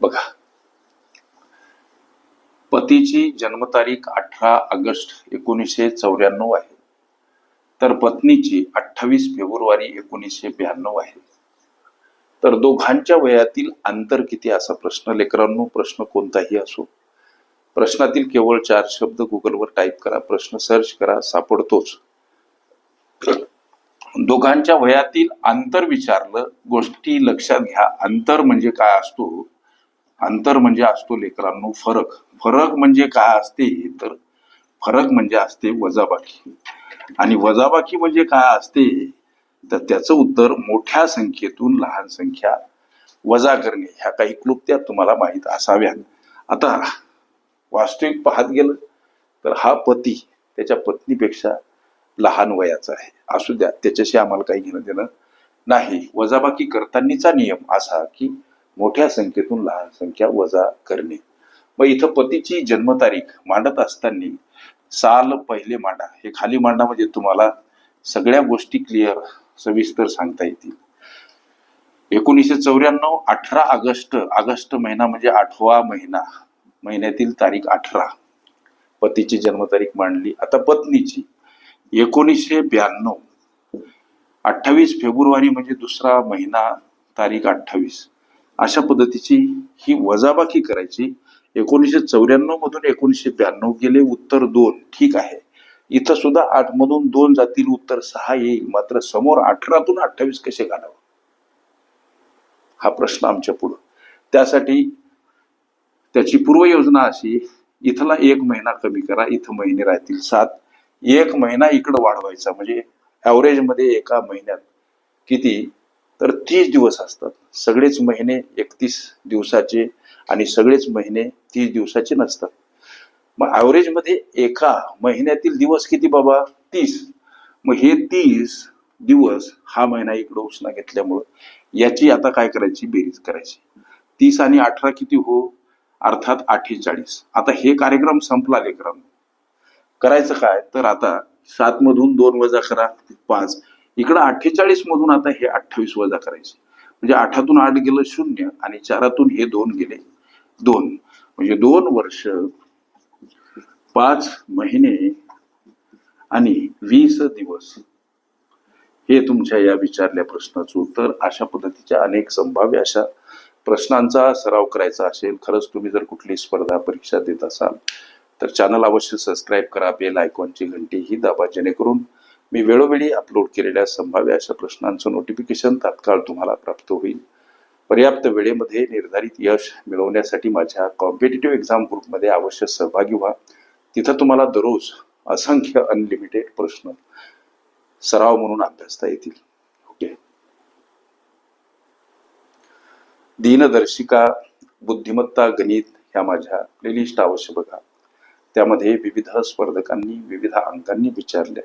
बघा. पतीची जन्मतारीख अठरा ऑगस्ट एकोणीसशे चौऱ्याण्णव आहे. तर पत्नीची अठ्ठावीस फेब्रुवारी एकोणीसशे ब्याण्णव आहे. तर दोघांच्या वयातील अंतर किती असा प्रश्न? लेकरांनो प्रश्न कोणताही असो. प्रश्नातील केवळ चार शब्द गुगलवर टाईप करा. प्रश्न सर्च करा. सापडतोच. दोघांच्या वयातील अंतर विचारलं गोष्टी लक्षात घ्या. अंतर म्हणजे काय असतो? अंतर म्हणजे असतो लेकरांनो फरक. फरक म्हणजे काय असते तर फरक म्हणजे असते वजाबाकी. आणि वजाबाकी म्हणजे काय असते? तर त्याचं उत्तर मोठ्या संख्येतून लहान संख्या वजा करणे. ह्या काही क्लुप्त्या तुम्हाला माहीत असाव्यात. आता वास्तविक पाहत गेलं तर हा पती त्याच्या पत्नीपेक्षा लहान वयाचा आहे. असू द्या त्याच्याशी आम्हाला काही घेणं देणं नाही. वजाबाकी करतानीचा नियम असा की मोठ्या संख्येतून लहान संख्या वजा करणे. मग इथं पतीची जन्मतारीख मांडत असताना साल पहिले मांडा. हे खाली मांडा म्हणजे तुम्हाला सगळ्या गोष्टी क्लिअर सविस्तर सांगता येतील. एकोणीसशे चौऱ्याण्णव अठरा ऑगस्ट ऑगस्ट महिना म्हणजे आठवा महिना. महिन्यातील तारीख अठरा. पतीची जन्मतारीख मांडली. आता पत्नीची. एकोणीसशे ब्याण्णव. अठ्ठावीस फेब्रुवारी म्हणजे दुसरा महिना तारीख अठ्ठावीस. अशा पद्धतीची ही वजाबाकी करायची. एकोणीसशे चौऱ्याण्णव मधून एकोणीसशे ब्याण्णव गेले उत्तर दोन. ठीक आहे. इथं सुद्धा आठ मधून दोन जातील उत्तर सहा येईल. मात्र समोर अठरातून अठ्ठावीस कसे घालावं? हा प्रश्न आमच्या पुढं. त्यासाठी त्याची पूर्वयोजना अशी इथला एक महिना कमी करा इथं महिने राहतील सात. एक महिना इकडं वाढवायचा म्हणजे ॲव्हरेजमध्ये एका महिन्यात किती? तर तीस दिवस असतात. सगळेच महिने एकतीस दिवसाचे आणि सगळेच महिने तीस दिवसाचे नसतात. मग ॲव्हरेजमध्ये एका महिन्यातील दिवस किती बाबा? तीस. मग हे तीस दिवस हा महिना इकडं उष्णा घेतल्यामुळं याची आता काय करायची? बेरीज करायची. तीस आणि अठरा किती हो? अर्थात अठ्ठेचाळीस. आता हे कार्यक्रम संपला लेकरांनो. करायचं काय? तर आता सात मधून दोन वजा करा. पाच. इकडं अठ्ठेचाळीस मधून आता हे अठ्ठावीस वजा करायचे. म्हणजे आठातून आठ गेलं शून्य आणि चारातून हे दोन गेले. दोन. म्हणजे दोन वर्ष पाच महिने आणि वीस दिवस. हे तुमच्या या विचारल्या प्रश्नाचं उत्तर. अशा पद्धतीच्या अनेक संभाव्य अशा प्रश्नांचा सराव करायचा असेल खरंच तुम्ही जर कुठली स्पर्धा परीक्षा देत असाल तर चॅनल अवश्य सबस्क्राईब करा बेल आयकॉनची घंटी ही दाबा जेणेकरून मी वेळोवेळी अपलोड केलेल्या संभाव्य अशा प्रश्नांचं नोटिफिकेशन तात्काळ तुम्हाला प्राप्त होईल. पर्याप्त वेळेमध्ये निर्धारित यश मिळवण्यासाठी माझ्या कॉम्पिटेटिव्ह एक्झाम ग्रुपमध्ये अवश्य सहभागी व्हा. तिथं तुम्हाला दररोज असंख्य अनलिमिटेड प्रश्न सराव म्हणून अभ्यासता येतील. ओके? दिनदर्शिका बुद्धिमत्ता गणित ह्या माझ्या प्लेलिस्ट अवश्य बघा. त्यामध्ये विविध स्पर्धकांनी विविध अंकांनी विचारल्या.